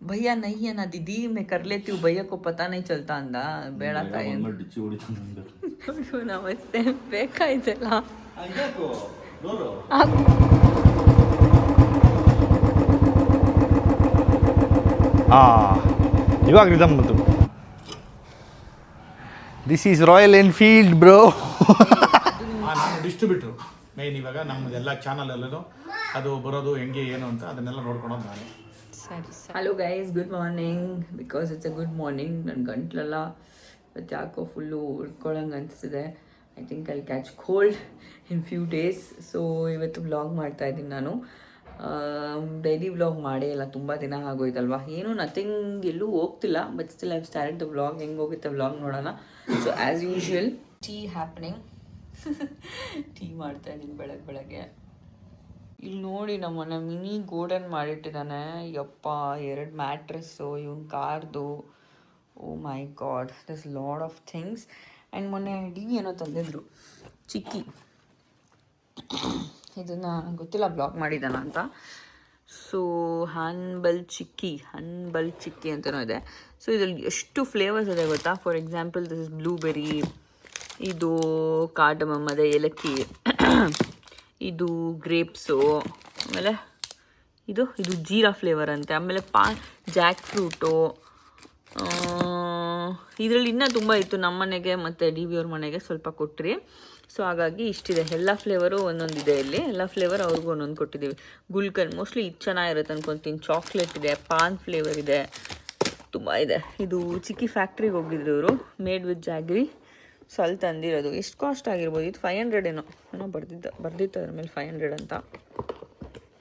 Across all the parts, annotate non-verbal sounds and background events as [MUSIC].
भैया नहीं है ना दीदी मैं कर लेती हूँ भैया को पता नहीं चलता अंदा बेड़ा का ये ನೋಡು. ಇವಾಗ ರಿದಮ್ ಬಂತು. This is Royal Enfield bro distributor main ಇವಾಗ ನಮ್ಮದೆಲ್ಲ ಚಾನಲ್ ಎಲ್ಲನೂ ಅದು ಬರೋದು ಹೆಂಗೆ ಏನು ಅಂತ ಅದನ್ನೆಲ್ಲ ನೋಡ್ಕೊಳೋದು ನಾನು. Hello guys good morning because it's a good morning ನನ್ನ ಗಂಟ್ಲೆಲ್ಲ ಇವತ್ತು ಯಾಕೋ ಫುಲ್ಲು ಉಳ್ಕೊಳಂಗೆ ಅನಿಸ್ತಿದೆ. ಐ ಥಿಂಕ್ ಅಲ್ಲಿ catch cold in few days so ಇವತ್ತು ವ್ಲಾಗ್ ಮಾಡ್ತಾ ಇದ್ದೀನಿ ನಾನು. ಡೈಲಿ ವ್ಲಾಗ್ ಮಾಡೇ ಇಲ್ಲ. ತುಂಬ ದಿನ ಆಗೋಯ್ತಲ್ವಾ? ಏನು ನಥಿಂಗ್ ಎಲ್ಲೂ ಹೋಗ್ತಿಲ್ಲ. But still I start the vlog ಹೆಂಗೆ ಹೋಗುತ್ತೆ ವ್ಲಾಗ್ ನೋಡೋಣ? So as usual tea happening tea ಮಾಡ್ತಾ ಇದ್ದೀನಿ ಬೆಳಗ್ಗೆ ಬೆಳಗ್ಗೆ. ಇಲ್ಲಿ ನೋಡಿ ನಮ್ಮನ್ನ ಮಿನಿ ಗೋಡನ್ ಮಾಡಿಟ್ಟಿದ್ದಾನೆ ಯಪ್ಪ, ಎರಡು ಮ್ಯಾಟ್ರೆಸ್ಸು, ಇವನ್ ಕಾರ್ದು. ಓ my god, this lot of things. And ಮೊನ್ನೆ ಡಿ ಏನೋ ತಂದಿದ್ರು, ಚಿಕ್ಕಿ. ಇದನ್ನು ಗೊತ್ತಿಲ್ಲ ಬ್ಲಾಗ್ ಮಾಡಿದ್ದಾನ ಅಂತ. ಸೊ, ಹನ್ಬಲ್ ಚಿಕ್ಕಿ ಹನ್ಬಲ್ ಚಿಕ್ಕಿ ಅಂತಲೂ ಇದೆ. ಸೊ, ಇದರಲ್ಲಿ ಎಷ್ಟು ಫ್ಲೇವರ್ಸ್ ಇದೆ ಗೊತ್ತಾ? For example, this is blueberry ಇದು ಕಾರ್ಡಮಮ್ ಅದೇ ಏಲಕ್ಕಿ. ಇದು ಗ್ರೇಪ್ಸು ಆಮೇಲೆ ಇದು ಇದು ಜೀರಾ ಫ್ಲೇವರ್ ಅಂತೆ. ಆಮೇಲೆ ಪಾ ಜಾಕ್ ಫ್ರೂಟು ಇದರಲ್ಲಿ ಇನ್ನೂ ತುಂಬ ಇತ್ತು. ನಮ್ಮ ಮನೆಗೆ ಮತ್ತು ಡಿ ವಿ ಅವ್ರ ಮನೆಗೆ ಸ್ವಲ್ಪ ಕೊಟ್ಟ್ರಿ ಸೊ ಹಾಗಾಗಿ ಇಷ್ಟಿದೆ. ಎಲ್ಲ ಫ್ಲೇವರು ಒಂದೊಂದಿದೆ ಇಲ್ಲಿ. ಎಲ್ಲ ಫ್ಲೇವರ್ ಅವ್ರಿಗೂ ಒಂದೊಂದು ಕೊಟ್ಟಿದ್ದೀವಿ. ಗುಲ್ಕನ್ ಮೋಸ್ಟ್ಲಿ ಇದು ಚೆನ್ನಾಗಿರುತ್ತೆ ಅನ್ಕೊತೀನಿ. ಚಾಕ್ಲೇಟ್ ಇದೆ ಪಾನ್ ಫ್ಲೇವರ್ ಇದೆ. ತುಂಬ ಇದೆ. ಇದು ಚಿಕ್ಕಿ ಫ್ಯಾಕ್ಟ್ರಿಗೆ ಹೋಗಿದ್ರು ಇವರು. ಮೇಡ್ ವಿತ್ ಜಾಗ್ರಿ ಸೊ ತಂದಿರೋದು. ಎಷ್ಟು ಕಾಸ್ಟ್ ಆಗಿರ್ಬೋದು? ಇದು ಫೈವ್ ಹಂಡ್ರೆಡ್ ಏನೋ. ಏನೋ ಬರ್ದಿದ್ದ, ಬರ್ದಿತ್ತು ಅದ್ರ ಮೇಲೆ ಫೈವ್ ಹಂಡ್ರೆಡ್ ಅಂತ.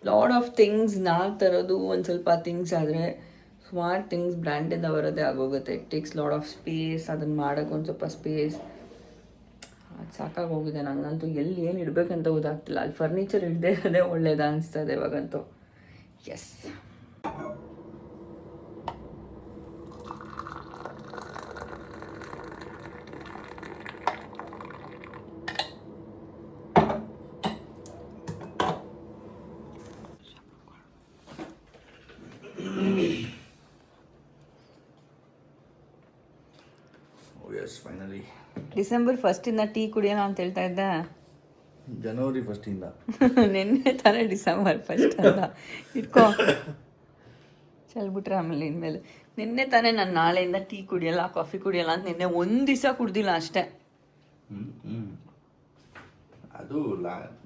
ಲಾಡ್ ಆಫ್ ಥಿಂಗ್ಸ್ ನಾಲ್ಕು ತರೋದು ಒಂದು ಸ್ವಲ್ಪ ಥಿಂಗ್ಸ್ ಆದರೆ ಸ್ಮಾರ್ಟ್ ಥಿಂಗ್ಸ್ ಬ್ರ್ಯಾಂಡಿಂದ ಬರೋದೇ ಆಗೋಗುತ್ತೆ. It takes lot of space ಅದನ್ನು ಮಾಡೋಕ್ಕೆ ಒಂದು ಸ್ವಲ್ಪ ಸ್ಪೇಸ್ ಅದು ಸಾಕಾಗಿ ಹೋಗಿದೆ ನನಗಂತೂ ಎಲ್ಲಿ ಏನು ಇಡಬೇಕಂತ ಗೊತ್ತಾಗ್ತಿಲ್ಲ. ಅಲ್ಲಿ ಫರ್ನಿಚರ್ ಇಡದೇ ಅದೇ ಒಳ್ಳೇದು ಅನಿಸ್ತದೆ ಇವಾಗಂತೂ. S O S finally December ಫಸ್ಟಿಂದ tea ಕುಡಿಯೋಣ ಅಂತ ಹೇಳ್ತಾ ಇದ್ದ? ಜನವರಿ ಫಸ್ಟಿಂದ. [LAUGHS] ನಿನ್ನೆ ತಾನೇ ಡಿಸೆಂಬರ್ ಫಸ್ಟ್ ಅಂತ ಇಟ್ಕೋ. ಚಲ್ಬಿಟ್ರೆ ಆಮೇಲೆ ಇನ್ಮೇಲೆ. ನಿನ್ನೆ ತಾನೇ ನಾನು ನಾಳೆಯಿಂದ ಟೀ ಕುಡಿಯಲ್ಲ ಕಾಫಿ ಕುಡಿಯಲ್ಲ ಅಂತ ನಿನ್ನೆ ಒಂದು ದಿವಸ ಕುಡ್ದಿಲ್ಲ ಅಷ್ಟೇ. ಅದು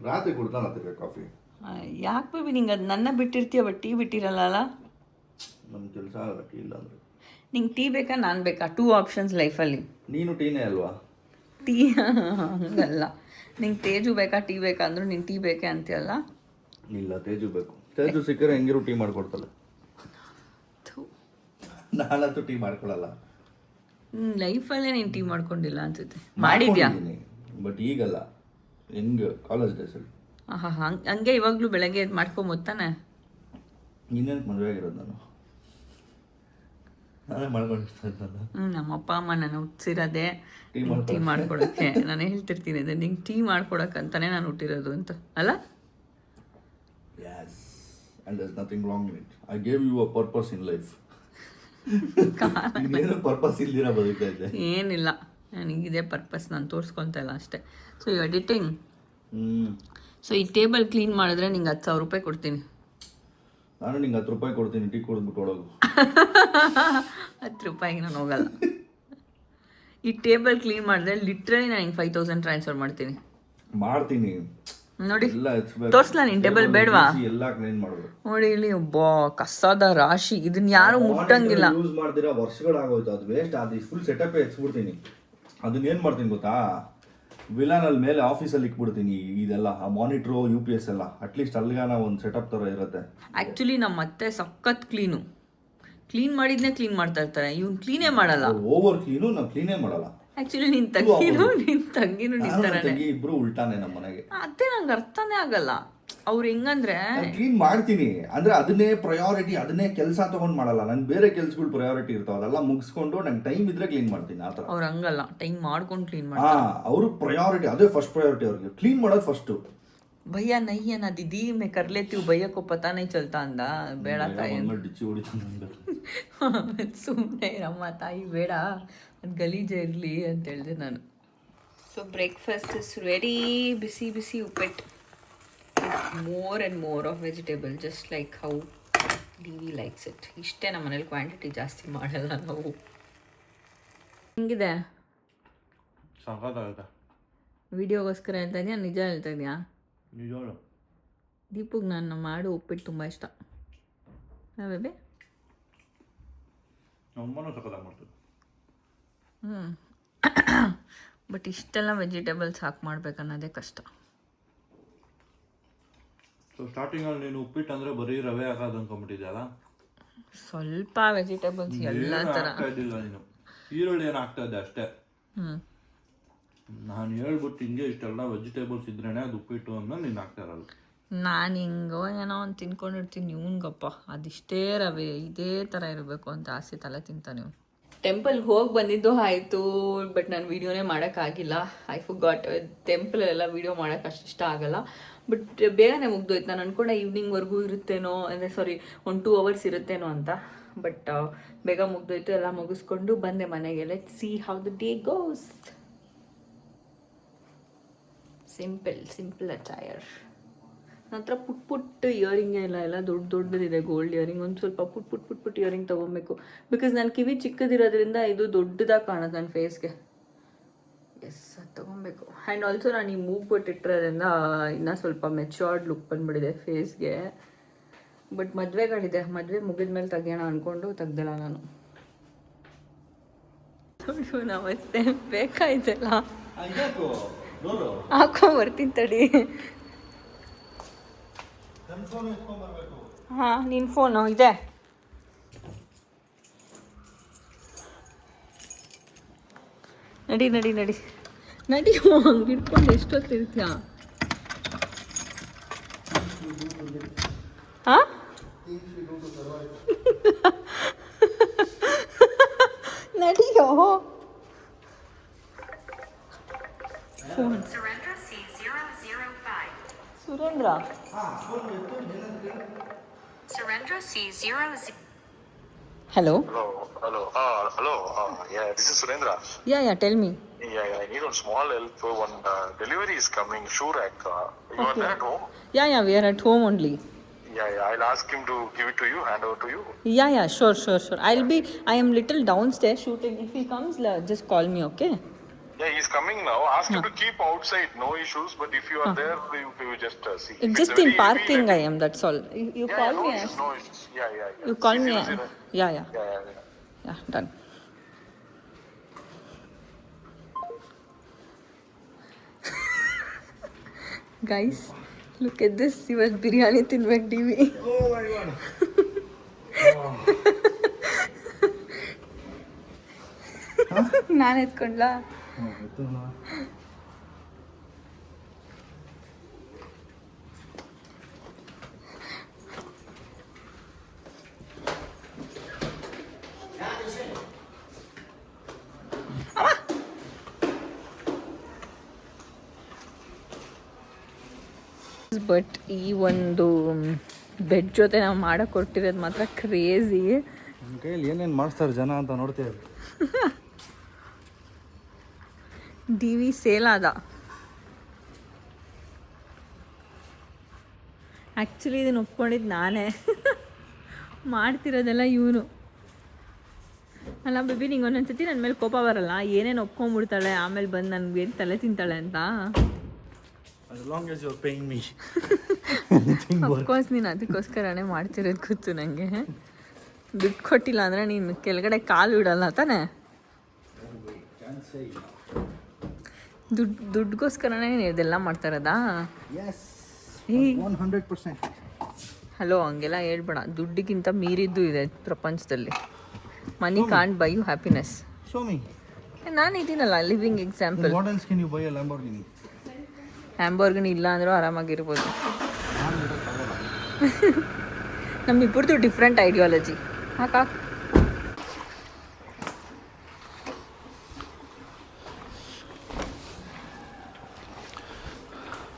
ರಾತ್ರಿ ಕುಡ್ತಾನತ್ತಿರ ಕಾಫಿ. ಯಾಕೆ ಬೇಬಿ ನಿಂಗೆ ಅದು ನನ್ನ ಬಿಟ್ಟಿರ್ತೀಯ ಬಟ್ ಟೀ ಬಿಟ್ಟಿರಲ್ಲ ಅಲ್ಲ? ನಮ್ಮ ಕೆಲಸ ಇಲ್ಲ ಅಂದರೆ. ನಿಂಗೆ ಟೀ ಬೇಕಾ ನಾನು ಬೇಕಾ? ಟೂ ಆಪ್ಷನ್ಸ್ ಲೈಫಲ್ಲಿ ನೀನು ಟೀನೇ ಅಲ್ವಾ? ಟೀ ಹಂಗಲ್ಲ. ನಿಂಗೆ ತೇಜು ಬೇಕಾ ಟೀ ಬೇಕಾ ಅಂದ್ರು ನೀನು ಟೀ ಬೇಕೆ ಅಂತೀಯಲ್ಲ? ಇಲ್ಲ ತೇಜು ಬೇಕು. ತೇಜು ಸಿಕ್ಕರೆ ಹೆಂಗಿರು ಟೀ ಮಾಡ್ಕೊಡ್ತಾಳೆ. ನಾನಂತೂ ಟೀ ಮಾಡ್ಕೊಳಲ್ಲ. ಲೈಫಲ್ಲೇ ನೀನು ಟೀ ಮಾಡ್ಕೊಂಡಿಲ್ಲ ಅನ್ಸುತ್ತೆ. ಮಾಡಿದ್ಯಾ? ಬಟ್ ಈಗಲ್ಲ. ಹೆಂಗೆ ಕಾಲೇಜ್ ಡೇಸಲ್ಲಿ ಆಹಾ ಹಂಗೆ ಹಂಗೆ ಇವಾಗಲೂ ಬೆಳಗ್ಗೆ ಮಾಡ್ಕೊಂಬೋದು ಮಾಡ್ಕೊಂಬತ್ತಾನೆ? ಇನ್ನೇನು ಮದುವೆ ಆಗಿರೋದು ನಾನು? ಹ್ಞೂ ನಮ್ಮಪ್ಪ ಅಮ್ಮ ನಾನು ಹುಟ್ಟಿಸಿರೋದೆ ಟೀ ಮಾಡ್ಕೊಡಕ್ಕೆ ನಾನು ಹೇಳ್ತಿರ್ತೀನಿ ಅದೇ ನಿಂಗೆ ಟೀ ಮಾಡ್ಕೊಡಕ್ಕಂತಾನೆ ನಾನು ಹುಟ್ಟಿರೋದು ಅಂತ ಅಲ್ಲ? Yes. And there's nothing wrong in it. I gave you a purpose in life. ಇನ್ನೇನು ಪರ್ಪಸ್ ಇಲ್ದಿರ ಬದುಕ್ತಾ ಇದ್ದೆ. ಏನಿಲ್ಲ ನನಗಿದೆ ಪರ್ಪಸ್ ನಾನು ತೋರಿಸ್ಕೊತಾ ಇಲ್ಲ ಅಷ್ಟೇ. ಸೊ ಈ ಎಡಿಟಿಂಗ್ ಸೊ ಈ ಟೇಬಲ್ ಕ್ಲೀನ್ ಮಾಡಿದ್ರೆ ನಿಂಗೆ ಹತ್ತು ಸಾವಿರ ರೂಪಾಯಿ ಕೊಡ್ತೀನಿ. ನಾನು ನಿಂಗೆ ಹತ್ತು ರೂಪಾಯಿ ಕೊಡ್ತೀನಿ ಟೀ ಕುಡಿದ್ಬಿಟ್ಟು ಒಳಗು ಹತ್ತು ರೂಪಾಯಿಗೆ ನಾನು ಹೋಗಲ್ಲ ಈ ಟೇಬಲ್ ಕ್ಲೀನ್ ಮಾಡಿದ್ರೆ ಲಿಟ್ರಲಿ ನಾನು ಹಿಂಗೆ ಫೈವ್ ತೌಸಂಡ್ ಟ್ರಾನ್ಸ್ಫರ್ ಮಾಡ್ತೀನಿ. ಮಾಡ್ತೀನಿ. ನೋಡಿ ತೋರ್ಸ್ಲಾ ನಿನ್ ಟೇಬಲ್ ಬೇಡವಾ? ಎಲ್ಲ ಕ್ಲೀನ್ ಮಾಡೋದು ನೋಡಿ ಇಲ್ಲಿ ಒಬ್ಬ ಕಸದ ರಾಶಿ. ಇದನ್ನ ಯಾರು ಮುಟ್ಟಂಗಿಲ್ಲ. ಯೂಸ್ ಮಾಡ್ದಿರ ವರ್ಷಗಳಾಗೋಯ್ತು. ಅದು ವೇಸ್ಟ್ ಅದು ಫುಲ್ ಸೆಟಪ್ ಹೆಚ್ಚಿಬಿಡ್ತೀನಿ ಅದನ್ನ ಏನ್ ಮಾಡ್ತೀನಿ ಗೊತ್ತಾ? ವಿಲಾನ್ ಅಲ್ಲಿ ಮೇಲೆ ಆಫೀಸಲ್ಲಿ ಇಟ್ಬಿಡ್ತೀನಿ ಇದೆಲ್ಲ ಆ ಮಾನಿಟ್ರು ಯು ಪಿ ಎಸ್ ಎಲ್ಲ. ಅಟ್ಲೀಸ್ಟ್ ಅಲ್ಲಿಗಾನ ಒಂದು ಸೆಟಪ್ ತರ ಇರುತ್ತೆ. ಆ್ಯಕ್ಚುಲಿ ನಮ್ಮ ಅತ್ತೆ ಸಖತ್ ಕ್ಲೀನು ಕ್ಲೀನ್ ಮಾಡಿದ್ನೇ ಕ್ಲೀನ್ ಮಾಡ್ತಾ ಇರ್ತಾರೆ. ಇವ್ನು ಕ್ಲೀನೇ ಮಾಡಲ್ಲ. ಓವರ್ ಕ್ಲೀನು ನಾವು ಕ್ಲೀನೇ ಮಾಡಲ್ಲ. ಆಕ್ಚುಲಿ ನಿನ್ ತಂಗಿನೂ ನಿನ್ ತಂಗಿನೂ ನಿನ್ ತಂಗಿ ಇಬ್ರು ಉಲ್ಟಾನೆ ನಮ್ಮ ಮನೆಗೆ. ಅದೇ ನಂಗೆ ಅರ್ಥನೇ ಆಗಲ್ಲ. ಅವ್ರು ಹೆಂಗಂದ್ರೆ ಕ್ಲೀನ್ ಮಾಡ್ತೀನಿ ಅಂದ್ರೆ ಅದನ್ನೇ ಪ್ರಯಾರಿಟಿ ಅದನ್ನೇ ಕೆಲಸ ತಗೊಂಡ್ ಮಾಡಲ್ಲ ನನ್ ಬೇರೆ ಕೆಲ್ಸಗಳು ಪ್ರಯಾರಿಟಿ ಇರ್ತಾವ ಅದೆಲ್ಲ ಮುಗಿಸ್ಕೊಂಡು ನಂಗೆ ಟೈಮ್ ಇದ್ರೆ ಕ್ಲೀನ್ ಮಾಡ್ತೀನಿ ಆತರ ಅವ್ರು ಹಂಗಲ್ಲ ಟೈಮ್ ಮಾಡ್ಕೊಂಡು ಕ್ಲೀನ್ ಮಾಡಿ ಹಾ ಅವರು ಪ್ರಯಾರಿಟಿ ಅದೇ ಫಸ್ಟ್ ಪ್ರಯಾರಿಟಿ ಅವ್ರಿಗೆ ಕ್ಲೀನ್ ಮಾಡೋದು ಫಸ್ಟ್ ಭಯ್ಯ ನಹಿ ಅನ್ನ ದೀದಿ ಮೇ ಕರ್ ಲೇತಿ ಹೂँ ಭಯ್ಯ ಕೋ ಪತಾ नहीं चलता ಅಂದ ಬೇಡ ತಾಯಿ ಒಂದ್ಮೇಲೆ [LAUGHS] ಡಿಚ್ಚಿ ಹೊಡಿತಾನೆ ನಂಗೆ. ಸುಮ್ಮನೆ ನಮ್ಮ ತಾಯಿ ಬೇಡ ಅದು ಗಲೀಜೆ ಇರಲಿ ಅಂತ ಹೇಳಿದೆ ನಾನು ಸೊ ಬ್ರೇಕ್ಫಾಸ್ಟ್ ಇಸ್ ವೆರಿ ಬಿಸಿ ಬಿಸಿ ಉಪ್ಪಿಟ್ಟು More and more of vegetable just like how D V likes it ಇಷ್ಟೇ ನಮ್ಮ ಮನೇಲಿ ಕ್ವಾಂಟಿಟಿ ಜಾಸ್ತಿ ಮಾಡಲ್ಲ ನಾವು. ಹೆಂಗಿದೆ? ವಿಡಿಯೋಗೋಸ್ಕರ ಹೇಳ್ತಾ ಇದೆಯಾ? ನಿಜ ಹೇಳ್ತಾ ಇದೆಯಾ? ದೀಪಕ್ ನಾನು ಮಾಡು ಉಪ್ಪಿಟ್ಟು ತುಂಬ ಇಷ್ಟ. ಬೇಬಿ? ಹ್ಞೂ ಬಟ್ [COUGHS] ಇಷ್ಟೆಲ್ಲ ವೆಜಿಟೇಬಲ್ಸ್ ಹಾಕಿ ಮಾಡ್ಬೇಕನ್ನೋದೇ ಕಷ್ಟ. ಸೊ ಸ್ಟಾರ್ಟಿಂಗಲ್ಲಿ ನೀನು ಉಪ್ಪಿಟ್ಟು ಅಂದರೆ ಬರೀ ರವೆ ಹಾಕೋದು ಅನ್ಕೊಂಬಿಟ್ಟಿದ್ಯಲ್ಲ ಸ್ವಲ್ಪ ವೆಜಿಟೇಬಲ್ಸ್ ಎಲ್ಲ ಥರ ಹಾಕ್ತಾ ಇದ್ದಿಲ್ಲ ನೀನು. ಈರುಳ್ಳಿ ಏನು ಹಾಕ್ತಾ ಇದ್ದೆ ಅಷ್ಟೇ. ನಾನು ಹೇಳ್ಬಿಟ್ಟು ಹಿಂಗೆ ಇಷ್ಟೆಲ್ಲ ವೆಜಿಟೇಬಲ್ಸ್ ಇದ್ರೇನೆ ಅದು ಉಪ್ಪಿಟ್ಟು ಅನ್ನೋ ನೀನು ಹಾಕ್ತಾ ಇರಲ್ಲ. ನಾನು ಹಿಂಗೋ ಏನೋ ಒಂದು ತಿನ್ಕೊಂಡಿರ್ತೀನಿ ಇವ್ನಿಗಪ್ಪ. ಅದಿಷ್ಟೇ ರವೆ ಇದೇ ಥರ ಇರಬೇಕು ಅಂತ ಆಸೆ ತಲೆ ತಿಂತಾನೆ ನೀವು. ಟೆಂಪಲ್ಗೆ ಹೋಗಿ ಬಂದಿದ್ದು ಆಯಿತು ಬಟ್ ನಾನು ವೀಡಿಯೋನೇ ಮಾಡೋಕ್ಕಾಗಿಲ್ಲ ಐ ಫು ಗಾಟ್ ಟೆಂಪಲೆಲ್ಲ ವೀಡಿಯೋ ಮಾಡೋಕೆ ಅಷ್ಟು ಇಷ್ಟ ಆಗಲ್ಲ. ಬಟ್ ಬೇಗನೆ ಮುಗ್ದೋಯ್ತು. ನಾನು ಅನ್ಕೊಂಡೆ ಈವ್ನಿಂಗ್ವರೆಗೂ ಇರುತ್ತೇನೋ, ಅಂದರೆ ಸಾರಿ ಒಂದು ಟೂ ಅವರ್ಸ್ ಇರುತ್ತೇನೋ ಅಂತ. ಬಟ್ ಬೇಗ ಮುಗ್ದೋಯ್ತು. ಎಲ್ಲ ಮುಗಿಸ್ಕೊಂಡು ಬಂದೆ ಮನೆಗೆ. Let see how the day goes simple simple attire ನನ್ನ ಹತ್ರ ಪುಟ್ ಪುಟ್ ಇಯರಿಂಗ್ ಎಲ್ಲ ಎಲ್ಲ ದೊಡ್ಡ ದೊಡ್ಡದಿದೆ ಗೋಲ್ಡ್ ಇಯರಿಂಗ್ ಒಂದು ಸ್ವಲ್ಪ put put put put earring ತೊಗೊಬೇಕು. ಬಿಕಾಸ್ ನನ್ನ ಕಿವಿ ಚಿಕ್ಕದಿರೋದ್ರಿಂದ ಇದು ದೊಡ್ಡದಾಗಿ ಕಾಣುತ್ತೆ ನನ್ನ ಫೇಸ್ಗೆ ಎಸ್ ಅದು ತೊಗೊಬೇಕು. ಆ್ಯಂಡ್ ಆಲ್ಸೋ ನಾನು ಈ ಮೂಗ್ ಬಿಟ್ಟಿಟ್ಟಿರೋದ್ರಿಂದ ಇನ್ನೂ ಸ್ವಲ್ಪ ಮೆಚ್ಯೂರ್ಡ್ ಲುಕ್ ಬಂದುಬಿಟ್ಟಿದೆ ಫೇಸ್ಗೆ ಬಟ್ ಮದುವೆಗಳಿದೆ. ಮದುವೆ ಮುಗಿದ ಮೇಲೆ ತೆಗಿಯೋಣ ಅಂದ್ಕೊಂಡು ತೆಗ್ದಿಲ್ಲ ನಾನು. ನಮಸ್ತೆ. ಬೇಕಾಯ್ತಲ್ಲ ಹಾಕೊಂಡ್ ಬರ್ತೀನಿ ತಡಿ. ಹಾ, ನಿನ್ ಫೋನು ಇದೆ. ನಡಿ ನಡಿ ನಡಿ. ನಡಿ ಹಂಗೆ ಇಟ್ಕೊಂಡು ಎಷ್ಟೊತ್ತಿರ್ತೀಯ? ಹಾ? ನಡಿಯೋ Surrender. C005. Surendra Surrender C00. Hello Hello, hello, uh, hello. Uh, yeah, this is Surendra. Yeah yeah tell me Yeah, yeah, I need one small help. One uh, delivery is coming. Sure, uh, you are there at home. Yeah yeah we are at home only Yeah, yeah. I'll ask him to give it to you, hand over to you. Yeah, yeah, sure, sure, sure. I'll be, I am little downstairs shooting. If he comes, la- just call me, okay? Yeah, he's coming now. Ask him to keep outside. No issues. But if you are there, you, you just uh, see. If it's Just very in heavy, parking, then- I am, that's all. You, you Yeah, call yeah, no me. issues, as- no issues. Yeah, yeah, yeah. You call me. Zero, as- zero. Yeah, yeah, Yeah, yeah, yeah. yeah, done. [LAUGHS] Guys, look at this. ಇವತ್ತು ಬಿರಿಯಾನಿ ತಿನ್ಬೇಕು D V [LAUGHS] ನಾನು ಎತ್ಕೊಂಡ್ಲಾ but ಈ ಒಂದು bed ಜೊತೆ ನಾವು ಮಾಡಕ್ಕೆ ಕೊಟ್ಟಿರೋದು ಮಾತ್ರ ಕ್ರೇಜಿ ನಮ್ಮ ಕೈಯಲ್ಲಿ ಏನೇನು ಮಾಡಿಸ್ತಾರೆ ಜನ ಅಂತ ನೋಡ್ತೇವೆ [LAUGHS] ಡಿ ವಿ ಸೇಲ್ ಆದ ಆ್ಯಕ್ಚುಲಿ ಇದನ್ನು ಒಪ್ಕೊಂಡಿದ್ದು ನಾನೇ. ಮಾಡ್ತಿರೋದೆಲ್ಲ ಇವನು. ಅಲ್ಲ ಬೇಬಿ ನಿಂಗೆ ಒಂದೊಂದ್ಸತಿ ನನ್ನ ಮೇಲೆ ಕೋಪ ಬರಲ್ಲ. ಏನೇನು ಒಪ್ಕೊಂಡ್ಬಿಡ್ತಾಳೆ ಆಮೇಲೆ ಬಂದು ನನಗೆ ತಲೆ ತಿಂತಾಳೆ ಅಂತ. ಅಫ್ಕೋರ್ಸ್ [LAUGHS] ನೀನು ಅದಕ್ಕೋಸ್ಕರನೇ ಮಾಡ್ತಿರೋದು ಗೊತ್ತು ನನಗೆ ದುಡ್ಡು ಕೊಟ್ಟಿಲ್ಲ ಅಂದರೆ ನೀನು ಕೆಳಗಡೆ ಕಾಲು ಇಡಲ್ಲ ತಾನೇ? ದುಡ್ಡು ದುಡ್ಡುಗೋಸ್ಕರನೇ ನೀನು ಇದೆಲ್ಲ ಮಾಡ್ತಾ ಇರೋದಾ ಹಲೋ ಹಂಗೆಲ್ಲ ಹೇಳ್ಬೇಡ. ದುಡ್ಡಿಗಿಂತ ಮೀರಿದ್ದು ಇದೆ ಪ್ರಪಂಚದಲ್ಲಿ. Money can't buy you happiness show me ನಾನು ಇದೀನಲ್ಲ ಲಿವಿಂಗ್ ಎಕ್ಸಾಂಪಲ್ ಹ್ಯಾಂಬರ್ಗನ್ ಇಲ್ಲ ಅಂದರೂ ಆರಾಮಾಗಿರ್ಬೋದು. ನಮ್ಮಿಬ್ಬರದು ಡಿಫ್ರೆಂಟ್ ಐಡಿಯಾಲಜಿ ಹಾಕ.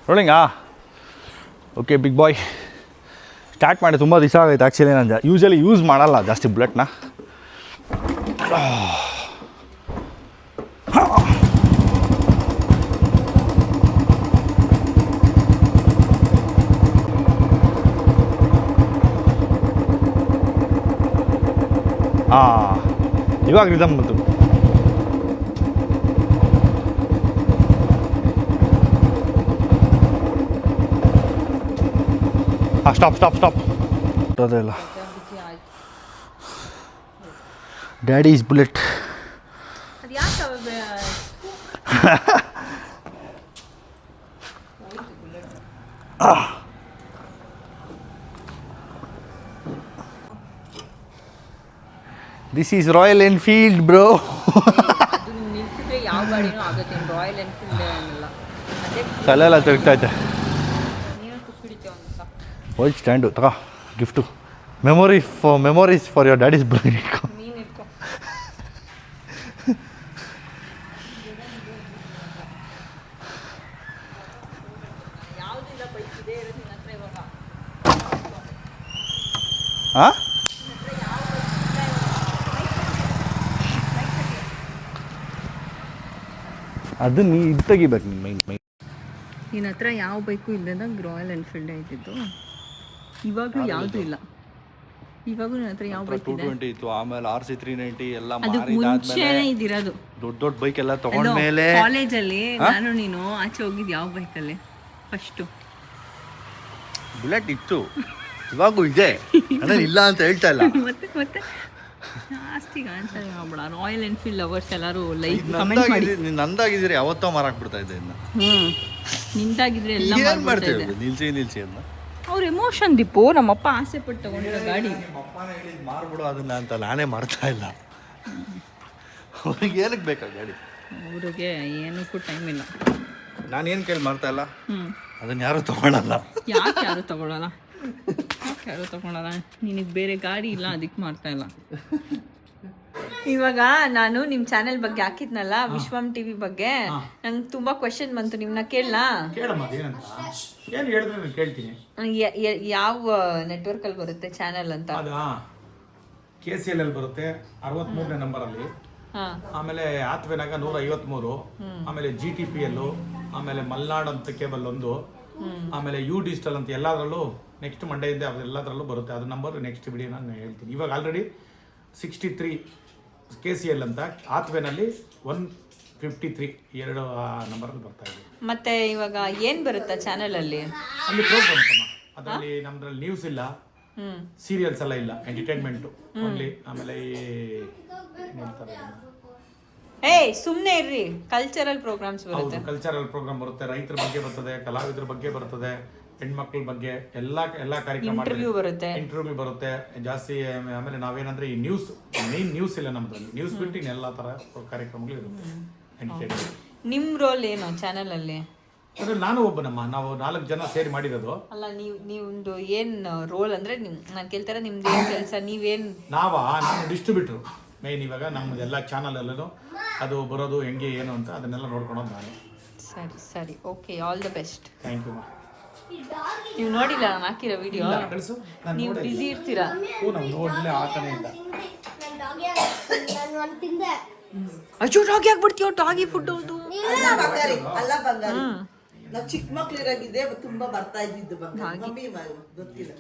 ರೋಲಿಂಗಾ ಓಕೆ ಬಿಗ್ ಬಾಯ್ ಸ್ಟಾರ್ಟ್ ಮಾಡಿ ತುಂಬ ದಿವಸ ಆಗೈತೆ ಆ್ಯಕ್ಚುಲಿ ನಾನು ಯೂಶಲಿ ಯೂಸ್ ಮಾಡಲ್ಲ ಜಾಸ್ತಿ ಬುಲೆಟ್ನ ಹಾಂ ಇವಾಗ ರಿದಮ್ ಬಂತು. ಸ್ಟಾಪ್ ಸ್ಟಾಪ್ ಸ್ಟಾಪ್ ಅದೇ ಇಲ್ಲ. Daddy is bullet this is Royal Enfield bro ಯಾವ ಗಾಡಿನೂ ಆಗುತ್ತೆ. ರಾಯಲ್ ಎನ್ಫೀಲ್ಡ್ ಕಲೆಲ್ಲ ತಿರುಗ್ತೈತೆ ಹೋಯ್ತು ಸ್ಟ್ಯಾಂಡು ತಗೋ gift memory for memories for your daddy's bullet ನೀನು ಇಟ್ಕೊ. ಯಾವುದಿಲ್ಲ ಬೈಕ್ ಇದೇ ಇರೋದು ನಿನ್ನ ಹತ್ರ ಇವಾಗ. ಹಾಂ ಅದು ನೀ ಇದು ತೆಗಿಬೇಕು ನೀನು ಮೈನ್ ಮೈನ್ ನಿನ್ನ ಹತ್ರ ಯಾವ ಬೈಕು ಇಲ್ಲದಾಗ ರಾಯಲ್ ಎನ್ಫೀಲ್ಡ್ ಆಯ್ತಿತ್ತು ಇವಾಗಲೂ ಯಾವುದು ಇಲ್ಲ. ಇವಾಗೂ ನಿನ್ನ ಹತ್ರ ಯಾವ ಬೈಕ್ ಟೂ ಇದೆ? ಟ್ವೆಂಟಿ ಇತ್ತು ಆಮೇಲೆ ಆರ್ ಸಿ ತ್ರೀ ನೈಂಟಿ ಎಲ್ಲ ಅದಕ್ಕೆ ಮುಂಚೆನೇ ಇದಿರೋದು. ದೊಡ್ಡ ದೊಡ್ಡ ಬೈಕ್ ಎಲ್ಲ ತಗೊಂಡ್ಮೇಲೆ ಕಾಲೇಜಲ್ಲಿ ನಾನು ನೀನು ಆಚೆ ಹೋಗಿದ್ದು ಯಾವ ಬೈಕಲ್ಲಿ ಫಸ್ಟು ಬುಲೆಟ್ ಇತ್ತು. ಇವಾಗೂ ಇದೆ. ಅಂದ್ರೆ ಇಲ್ಲ ಅಂತ ಹೇಳ್ತಾ ಇಲ್ಲ. [LAUGHS] ಮತ್ತೆ ಮತ್ತೆ? ಜಾಸ್ತಿ ಕಾಣಿಸ್ತಾ ಆಗ್ಬೇಡ ರಾಯಲ್ ಎನ್ಫೀಲ್ಡ್ ಲವರ್ಸ್ ಎಲ್ಲರೂ ಲೈಕ್ ಕಮೆಂಟ್ ಮಾಡಿ. ನಂದಾಗಿದ್ರೆ ನಂದಾಗಿದ್ರೆ ಯಾವತ್ತೋ ಮಾರಾಕ್ ಬಿಡ್ತಾ ಇದ್ದೆ ಇನ್ನ ಹ್ಮ್. ನಿಂತಾಗಿದ್ರೆ ಎಲ್ಲ ಏನ್ ಮಾಡ್ಬಿಡ್ತಾ ಮಾಡ್ತೇವೆ ಇದೆ ನಿಲ್ಸಿ ನಿಲ್ಸಿ ಅಂತ ಅವ್ರ ಎಮೋಷನ್ ದಿಪ್ಪು ನಮ್ಮಪ್ಪ ಆಸೆ ಪಟ್ಟು ತಗೊಂಡಿರೋ ಗಾಡಿ. ಅಪ್ಪನೇ ಹೇಳಿದ್ ಮಾರ್ಬಿಡು ಅದನ್ನ ಅಂತ ನಾನೇ ಮಾಡ್ತಾ ಇಲ್ಲ. ಅವ್ರಿಗೆ ಏನಕ್ಕೆ ಬೇಕಾ ಗಾಡಿ? ಅವ್ರಿಗೆ ಏನಕ್ಕೂ ಟೈಮ್ ಇಲ್ಲ. ನಾನು ಏನು ಕೇಳಿ ಮಾಡ್ತಾ ಇಲ್ಲ? ಅದನ್ನ ಯಾರು ತಗೊಳಲ್ಲ. ಯಾಕೆ ಯಾರು ತಗೊಳಲ್ಲ? ಯಾಕೆ ಯಾರು ತಗೊಳಲ್ಲ? ನಿನಗೆ ಬೇರೆ ಗಾಡಿ ಇಲ್ಲ ಅದಕ್ಕೆ ಮಾಡ್ತಾ ಇಲ್ಲ. ಇವಾಗ ನಾನು ನಿಮ್ಮ ಚಾನೆಲ್ ಬಗ್ಗೆ ಹಾಕಿದ್ನಲ್ಲ ವಿಶ್ವಂ ಟಿವಿ ಬಗ್ಗೆ. ನಂಗೆ ತುಂಬಾ ಕ್ವಶನ್ ಬಂತು ನಿಮ್ನ ಕೇಳನಾ ಕೇಳಮ್ಮ ಅದೇನಂತ ಏನು ಹೇಳಿದ್ರೆ ನಾನು ಕೇಳ್ತೀನಿ. ಯಾವ ನೆಟ್ವರ್ಕ್ ಅಲ್ಲಿ ಬರುತ್ತೆ ಚಾನೆಲ್ ಅಂತ? ಅದಾ ಕೆ ಸಿ ಎಲ್ ಅಲ್ಲಿ ಬರುತ್ತೆ ಅರವತ್ಮೂರನೇ ನಂಬರಲ್ಲಿ. ಹಾ. ಆಮೇಲೆ ಆತ್ವೆನಾಗ ನೂರ ಐವತ್ಮೂರು ಆಮೇಲೆ ಜಿ ಟಿ ಪಿ ಎಲ್ಲು ಆಮೇಲೆ ಮಲ್ನಾಡ್ ಅಂತ ಕೇಬಲ್ ಒಂದು. ಆಮೇಲೆ ಯು ಡಿಜಿಟಲ್ ಅಂತ ಎಲ್ಲದರಲ್ಲೂ ನೆಕ್ಸ್ಟ್ ಮಂಡೆಯಿಂದ ಅದೆಲ್ಲದರಲ್ಲೂ ಬರುತ್ತೆ. ಅದು ನಂಬರ್ ನೆಕ್ಸ್ಟ್ ವಿಡಿಯೋ ನಾನು ಹೇಳ್ತೀನಿ. ಇವಾಗ already sixty three K C L ಅಂತ ಆತ್ವೆನಲ್ಲಿ ಒನ್ ಫಿಫ್ಟಿ ತ್ರೀ ಎರಡು ನಂಬರಲ್ಲಿ ಬರ್ತಾ ಇದೆ. ಮತ್ತೆ ಇವಾಗ ಏನ್ ಬರುತ್ತಾ ಚಾನೆಲ್ ಅಲ್ಲಿ ಅಲ್ಲಿ ಪ್ರೋಗ್ರಾಮ್ ಅಮ್ಮ ಅದರಲ್ಲಿ ನಮ್ದ್ರಲ್ಲಿ ನ್ಯೂಸ್ ಇಲ್ಲ. ಸೀರಿಯಲ್ಸ್ ಎಲ್ಲ ಇಲ್ಲ. ಎಂಟರ್ಟೈನ್ಮೆಂಟು ಓನ್ಲಿ ಆಮೇಲೆ ಈ ಏನ್ ಹೇಳ್ತಾರೆ ಅದನ್ನ? ಏಯ್ ಸುಮ್ನೆ ಇರ್ರಿ. ಕಲ್ಚರಲ್ ಪ್ರೋಗ್ರಾಮ್ಸ್ ಬರುತ್ತೆ. ಹೌದು ಕಲ್ಚರಲ್ ಪ್ರೋಗ್ರಾಮ್ ಬರುತ್ತೆ. ರೈತರ ಬಗ್ಗೆ ಬರ್ತದೆ ಕಲಾವಿದರ ಬಗ್ಗೆ ಬರ್ತದೆ. ಹೆಣ್ಮಕ್ಳ ಬಗ್ಗೆ ಎಲ್ಲ ಎಲ್ಲ ಕಾರ್ಯಕ್ರಮ ಇಂಟರ್ವ್ಯೂ ಬರುತ್ತೆ. ಇಂಟರ್ವ್ಯೂ ಬರುತ್ತೆ. ಜಾಸ್ತಿ ಆಮೇಲೆ ನಾವೇನಂದ್ರೆ ಈ ನ್ಯೂಸ್ ಮೇನ್ ನ್ಯೂಸ್ ಇಲ್ಲ ನಮ್ದ್ರಲ್ಲಿ. ನ್ಯೂಸ್ ಬಿಟ್ಟು ಎಲ್ಲ ತರ ಕಾರ್ಯಕ್ರಮಗಳು ಇರುತ್ತೆ. ಎಂಟರ್ಟೈನ್ಮೆಂಟ್ ನಿಮ್ ರೋಲ್ ಏನು ಚಾನೆಲ್ ಅಲ್ಲಿ? ಅಂದ್ರೆ ನಾನು ಒಬ್ಬನಮ್ಮ. ನಾವು ನಾಲ್ಕು ಜನ ಸೇರಿ ಮಾಡಿರೋದು. ಅಲ್ಲ ನೀವು ನೀವೊಂದು ಏನ್ ರೋಲ್ ಅಂದ್ರೆ ನಿಮ್ ನಾನು ಕೇಳ್ತಾರೆ ನಿಮ್ದು ಏನ್ ಕೆಲಸ ನೀವೇನ್? ನಾವಾ? ನಾನು ಡಿಸ್ಟ್ರಿಬ್ಯೂಟ್ರು ಮೇನ್ ಇವಾಗ ನಮ್ಮದು ಎಲ್ಲ ಚಾನಲ್ ಅಲ್ಲೂ ಅದು ಬರೋದು ಹೆಂಗೆ ಏನು ಅಂತ ಅದನ್ನೆಲ್ಲ ನೋಡ್ಕೊಳೋದು ನಾನು. ಸರಿ ಸರಿ. Okay all the best thank you ನೀವು ನೋಡಿಲ್ಲ ನಾನು ಹಾಕಿರೋ ವಿಡಿಯೋ ನೀವು ಬಿಸಿ ಇರ್ತೀರಾ? ಅಯ್ಯೋ ಡಾಗಿ ಆಗ್ಬಿಡ್ತೀವ ಡಾಗಿ ಫುಡ್ ಅದು. ಅಲ್ಲ ಬಂಗಾರಿ ಅಲ್ಲ ಬಂಗಾರಿ ನಾವು ಚಿಕ್ಕ ಮಕ್ಳಿರಾಗಿದ್ದೆ ತುಂಬಾ ಬರ್ತಾ ಇದ್ದಿದ್ದು ಬಂಗಾರಿ ಗೊತ್ತಿಲ್ಲ.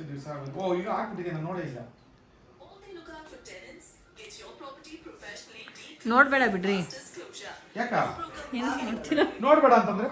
ನೋಡ್ಬೇಡ ಬಿಡ್ರಿ. ಯಾಕ? ಏನು ನೋಡ್ತೀರಾ? ನೋಡ್ಬೇಡ ಅಂತಂದ್ರೆ?